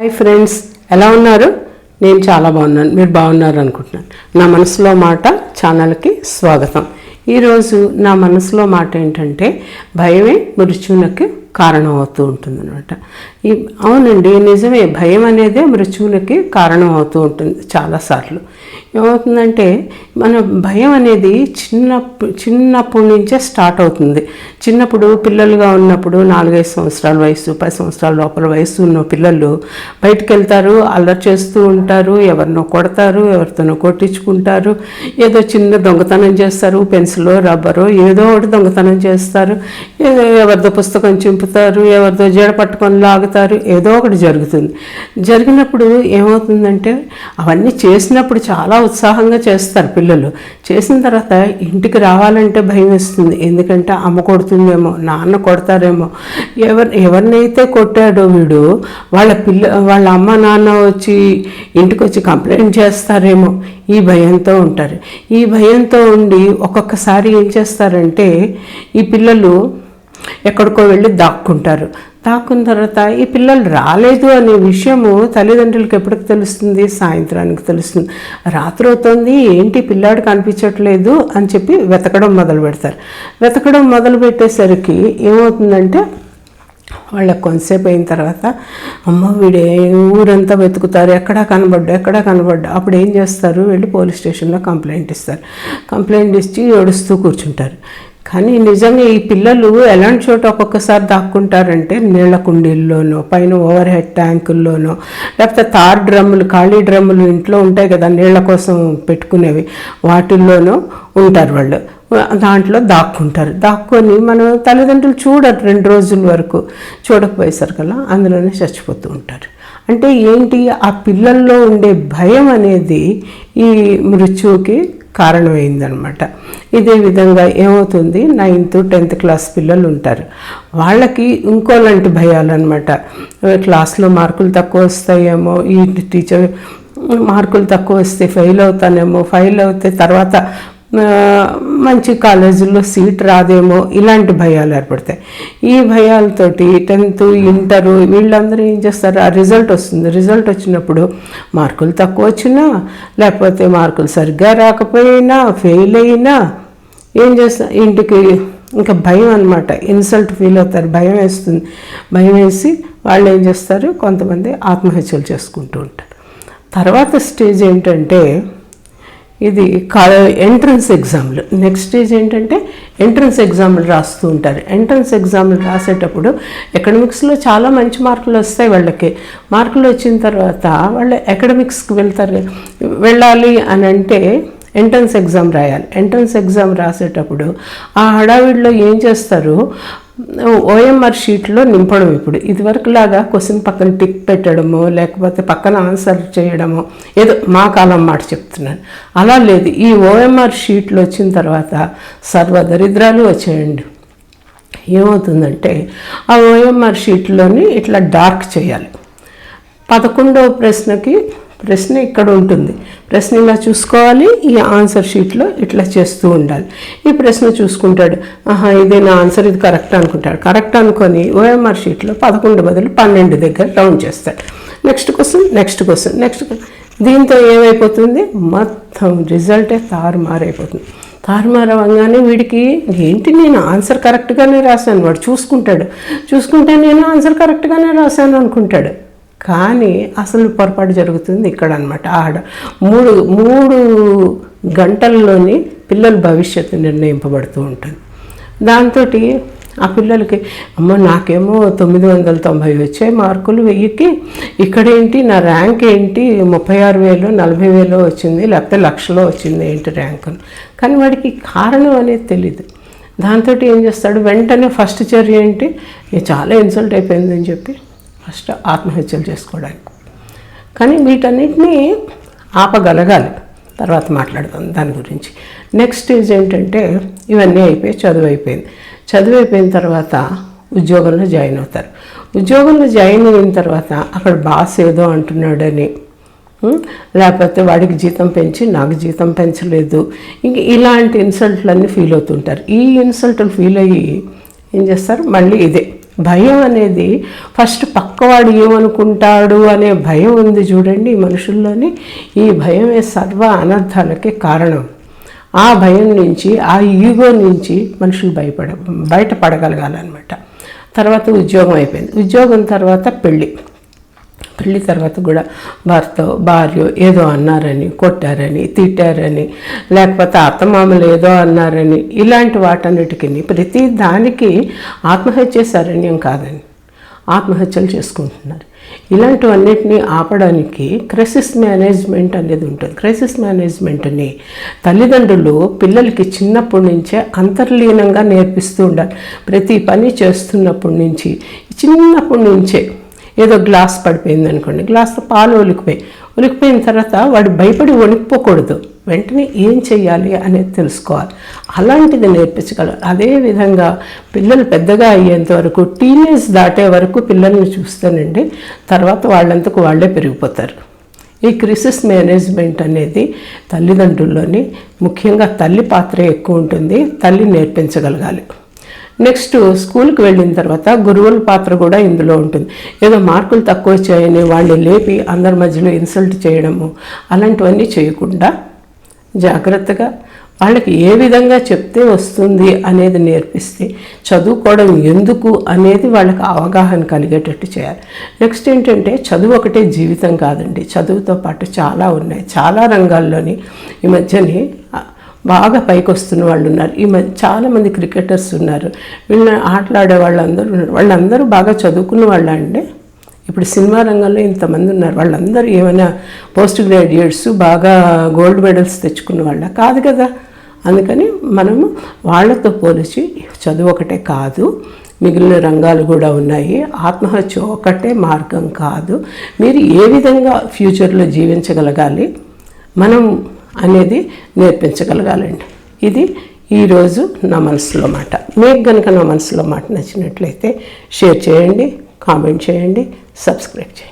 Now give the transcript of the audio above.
Hi friends ఎలా ఉన్నారు? నేను చాలా బాగున్నాను. మీరు బాగున్నారు అనుకుంటున్నాను. నా మనసులో మాట ఛానల్కి స్వాగతం. ఈరోజు నా మనసులో మాట ఏంటంటే భయమే మృత్యువునకి కారణం అవుతూ ఉంటుంది అనమాట అవునండి నిజమే. భయం అనేదే మృత్యువులకి కారణం అవుతూ ఉంటుంది చాలాసార్లు. ఏమవుతుందంటే మన భయం అనేది చిన్న చిన్నప్పటి నుంచే స్టార్ట్ అవుతుంది. చిన్నప్పుడు పిల్లలుగా ఉన్నప్పుడు నాలుగైదు సంవత్సరాల వయసు పది సంవత్సరాల లోపల వయసు ఉన్న పిల్లలు బయటకు వెళ్తారు అల్లరి చేస్తూ ఉంటారు ఎవరినో కొడతారు ఎవరితోనో కొట్టించుకుంటారు ఏదో చిన్న దొంగతనం చేస్తారు పెన్సిలో రబ్బరు ఏదో ఒకటి దొంగతనం చేస్తారు ఏదో ఎవరిదో పుస్తకం చింపుతారు ఎవరిదో జడ పట్టుకొని లాగుతారు. ఏదో ఒకటి జరుగుతుంది. జరిగినప్పుడు ఏమవుతుందంటే అవన్నీ చేసినప్పుడు చాలా ఉత్సాహంగా చేస్తారు పిల్లలు. చేసిన తర్వాత ఇంటికి రావాలంటే భయం వేస్తుంది. ఎందుకంటే అమ్మ కొడుతుందేమో నాన్న కొడతారేమో. ఎవరు ఎవరినైతే కొట్టాడో వీడు వాళ్ళ పిల్ల వాళ్ళ అమ్మ నాన్న వచ్చి ఇంటికి వచ్చి కంప్లైంట్ చేస్తారేమో. ఈ భయంతో ఉంటారు. ఈ భయంతో ఉండి ఒక్కొక్కసారి ఏం చేస్తారంటే ఈ పిల్లలు ఎక్కడికో వెళ్ళి దాక్కుంటారు. తాకున్న తర్వాత ఈ పిల్లలు రాలేదు అనే విషయము తల్లిదండ్రులకు ఎప్పటికి తెలుస్తుంది? సాయంత్రానికి తెలుస్తుంది. రాత్రి అవుతుంది ఏంటి పిల్లాడు కనిపించట్లేదు అని చెప్పి వెతకడం మొదలు పెడతారు. వెతకడం మొదలు పెట్టేసరికి ఏమవుతుందంటే వాళ్ళకి కొంతసేపు అయిన తర్వాత అమ్మ వీడే ఊరంతా వెతుకుతారు ఎక్కడా కనబడ్డా ఎక్కడా కనబడ్డా? అప్పుడు ఏం చేస్తారు? వెళ్ళి పోలీస్ స్టేషన్లో కంప్లైంట్ ఇస్తారు. కంప్లైంట్ ఇచ్చి ఏడుస్తూ కూర్చుంటారు. కానీ నిజంగా ఈ పిల్లలు ఎలాంటి చోట ఒక్కొక్కసారి దాక్కుంటారంటే నీళ్ళ కుండీల్లోనో పైన ఓవర్ హెడ్ ట్యాంకుల్లోనో లేకపోతే తార్ డ్రమ్ములు ఖాళీ డ్రమ్ములు ఇంట్లో ఉంటాయి కదా నీళ్ళ కోసం పెట్టుకునేవి. వాటిల్లోనూ ఉంటారు వాళ్ళు. దాంట్లో దాక్కుంటారు. దాక్కొని మనం తల్లిదండ్రులు చూడరు రెండు రోజుల వరకు. చూడకపోయేసరికల్లా అందులోనే చచ్చిపోతూ ఉంటారు. అంటే ఏంటి? ఆ పిల్లల్లో ఉండే భయం అనేది ఈ మృత్యువుకి కారణమైందనమాట. ఇదే విధంగా ఏమవుతుంది? నైన్త్ టెన్త్ క్లాస్ పిల్లలు ఉంటారు. వాళ్ళకి ఇంకోలాంటి భయాలు అనమాట క్లాస్లో మార్కులు తక్కువ వస్తాయేమో ఈ టీచర్ మార్కులు తక్కువ వస్తే ఫెయిల్ అవుతానేమో ఫెయిల్ అవుతే తర్వాత మంచి కాలేజీల్లో సీట్ రాదేమో ఇలాంటి భయాలు ఏర్పడతాయి. ఈ భయాలతోటి టెన్త్ ఇంటరు వీళ్ళందరూ ఏం చేస్తారు? ఆ రిజల్ట్ వస్తుంది. రిజల్ట్ వచ్చినప్పుడు మార్కులు తక్కువ వచ్చినా లేకపోతే మార్కులు సరిగ్గా రాకపోయినా ఫెయిల్ అయినా ఏం చేస్తా ఇంటికి ఇంకా భయం అనమాట ఇన్సల్ట్ ఫీల్ అవుతారు. భయం వేస్తుంది. భయం వేసి వాళ్ళు ఏం చేస్తారు? కొంతమంది ఆత్మహత్యలు చేసుకుంటూ ఉంటారు. తర్వాత స్టేజ్ ఏంటంటే ఇది ఎంట్రన్స్ ఎగ్జామ్లు. నెక్స్ట్ స్టేజ్ ఏంటంటే ఎంట్రన్స్ ఎగ్జామ్లు రాస్తూ ఉంటారు. ఎంట్రన్స్ ఎగ్జామ్లు రాసేటప్పుడు ఎకడమిక్స్లో చాలా మంచి మార్కులు వస్తాయి వాళ్ళకి. మార్కులు వచ్చిన తర్వాత వాళ్ళు ఎకడమిక్స్కి వెళ్తారు. వెళ్ళాలి అని అంటే ఎంట్రన్స్ ఎగ్జామ్ రాయాలి. ఎంట్రన్స్ ఎగ్జామ్ రాసేటప్పుడు ఆ హడావిడిలో ఏం చేస్తారు? ఓఎంఆర్ షీట్లో నింపడం ఇప్పుడు. ఇదివరకు లాగా క్వశ్చన్ పక్కన టిక్ పెట్టడము లేకపోతే పక్కన ఆన్సర్ చేయడము ఏదో మా కాలం మాట చెప్తున్నాను. అలా లేదు. ఈ ఓఎంఆర్ షీట్లు వచ్చిన తర్వాత సర్వదరిద్రాలు వచ్చేయండి. ఏమవుతుందంటే ఆ ఓఎంఆర్ షీట్లోని ఇట్లా డార్క్ చేయాలి. పదకొండవ ప్రశ్నకి ప్రశ్న ఇక్కడ ఉంటుంది. ప్రశ్న ఇలా చూసుకోవాలి? ఈ ఆన్సర్ షీట్లో ఇట్లా చేస్తూ ఉండాలి. ఈ ప్రశ్న చూసుకుంటాడు. ఆహా ఇదే నా ఆన్సర్? ఇది కరెక్ట్ అనుకుంటాడు. కరెక్ట్ అనుకొని ఓఎంఆర్ షీట్లో పదకొండు బదులు పన్నెండు దగ్గర రౌండ్ చేస్తాడు. Next question next question next దీంతో ఏమైపోతుంది? మొత్తం రిజల్టే తారుమారైపోతుంది. తారుమారు అవ్వగానే వీడికి ఏంటి నేను ఆన్సర్ కరెక్ట్గానే రాశాను? వాడు చూసుకుంటాడు. చూసుకుంటే నేను ఆన్సర్ కరెక్ట్గానే రాశాను అనుకుంటాడు. కానీ అసలు పొరపాటు జరుగుతుంది ఇక్కడ అనమాట ఆడ మూడు మూడు గంటల్లోని పిల్లల భవిష్యత్తు నిర్ణయింపబడుతూ ఉంటుంది. దాంతో ఆ పిల్లలకి అమ్మ నాకేమో తొమ్మిది వందల తొంభై వచ్చాయి మార్కులు వెయ్యికి ఇక్కడేంటి నా ర్యాంక్ ఏంటి ముప్పై ఆరు వేలు నలభై వేలు వచ్చింది లేకపోతే లక్షలో వచ్చింది ఏంటి ర్యాంక్ కానీ వాడికి కారణం అనేది తెలియదు దాంతో ఏం చేస్తాడు వెంటనే ఫస్ట్ చర్య ఏంటి చాలా ఇన్సల్ట్ అయిపోయిందని చెప్పి ఫస్ట్ ఆత్మహత్యలు చేసుకోవడానికి. కానీ వీటన్నిటినీ ఆపగలగాలి. తర్వాత మాట్లాడదాం దాని గురించి. నెక్స్ట్ స్టేజ్ ఏంటంటే ఇవన్నీ అయిపోయి చదువు అయిపోయింది. చదువు అయిపోయిన తర్వాత ఉద్యోగంలో జాయిన్ అవుతారు. ఉద్యోగంలో జాయిన్ అయిన తర్వాత అక్కడ బాస్ ఏదో అంటున్నాడని లేకపోతే వాడికి జీతం పెంచి నాకు జీతం పెంచలేదు. ఇంక ఇలాంటి ఇన్సల్ట్లన్నీ ఫీల్ అవుతుంటారు. ఈ ఇన్సల్ట్లు ఫీల్ అయ్యి ఏం చేస్తారు? మళ్ళీ ఇదే. భయం అనేది ఫస్ట్ పక్కవాడు ఏమనుకుంటాడు అనే భయం ఉంది చూడండి ఈ మనుషుల్లోని. ఈ భయమే సర్వ అనర్థాలకి కారణం. ఆ భయం నుంచి ఆ ఈగో నుంచి మనుషులు భయపడ బయటపడగలగాలన్నమాట. తర్వాత ఉద్యోగం అయిపోయింది. ఉద్యోగం తర్వాత పెళ్ళి. పెళ్ళి తర్వాత కూడా భర్త భార్య ఏదో అన్నారని కొట్టారని తిట్టారని లేకపోతే అత్తమామలు ఏదో అన్నారని ఇలాంటి వాటన్నిటికీ ప్రతి దానికి ఆత్మహత్య శరణ్యం కాదని ఆత్మహత్యలు చేసుకుంటున్నారు. ఇలాంటివన్నిటిని ఆపడానికి క్రైసిస్ మేనేజ్మెంట్ అనేది ఉంటుంది. క్రైసిస్ మేనేజ్మెంట్ని తల్లిదండ్రులు పిల్లలకి చిన్నప్పటి నుంచే అంతర్లీనంగా నేర్పిస్తూ ఉండాలి. ప్రతి పని చేస్తున్నప్పటి నుంచి చిన్నప్పటి నుంచే ఏదో గ్లాస్ పడిపోయింది అనుకోండి గ్లాస్లో పాలు ఒలికిపోయి ఒలికిపోయిన తర్వాత వాడు భయపడి వణికిపోకూడదు. వెంటనే ఏం చేయాలి అనేది తెలుసుకోవాలి. అలాంటిది నేర్పించగలరు. అదేవిధంగా పిల్లలు పెద్దగా అయ్యేంత వరకు టీనేజ్ దాటే వరకు పిల్లల్ని చూస్తానండి. తర్వాత వాళ్ళంతకు వాళ్ళే పెరిగిపోతారు. ఈ క్రిసిస్ మేనేజ్మెంట్ అనేది తల్లిదండ్రుల్లోని ముఖ్యంగా తల్లి పాత్ర ఎక్కువ ఉంటుంది. తల్లి నేర్పించగలగాలి. నెక్స్ట్ స్కూల్కి వెళ్ళిన తర్వాత గురువుల పాత్ర కూడా ఇందులో ఉంటుంది. ఏదో మార్కులు తక్కువ వచ్చాయని వాళ్ళని లేపి అందరి మధ్యలో ఇన్సల్ట్ చేయడము అలాంటివన్నీ చేయకుండా జాగ్రత్తగా వాళ్ళకి ఏ విధంగా చెప్తే వస్తుంది అనేది నేర్పిస్తే చదువుకోవడం ఎందుకు అనేది వాళ్ళకి అవగాహన కలిగేటట్టు చేయాలి. నెక్స్ట్ ఏంటంటే చదువు ఒకటే జీవితం కాదండి. చదువుతో పాటు చాలా ఉన్నాయి. చాలా రంగాల్లోని ఈ మధ్యనే బాగా పైకి వస్తున్న వాళ్ళు ఉన్నారు. ఈ మధ్య చాలామంది క్రికెటర్స్ ఉన్నారు. వీళ్ళని ఆటలాడే వాళ్ళందరూ ఉన్నారు. వాళ్ళందరూ బాగా చదువుకున్న వాళ్ళు అంటే ఇప్పుడు సినిమా రంగంలో ఇంతమంది ఉన్నారు. వాళ్ళందరూ ఏమైనా పోస్ట్ గ్రాడ్యుయేట్స్ బాగా గోల్డ్ మెడల్స్ తెచ్చుకున్న వాళ్ళ? కాదు కదా. అందుకని మనము వాళ్ళతో పోలిచి చదువు ఒకటే కాదు మిగిలిన రంగాలు కూడా ఉన్నాయి. ఆత్మహత్య ఒకటే మార్గం కాదు. మీరు ఏ విధంగా ఫ్యూచర్లో జీవించగలగాలి? మనం అనేది నేర్పించగలగాలండి. ఇది ఈరోజు నా మనసులో మాట. మీకు కనుక నా మనసులో మాట నచ్చినట్లయితే షేర్ చేయండి కామెంట్ చేయండి సబ్స్క్రైబ్ చేయండి.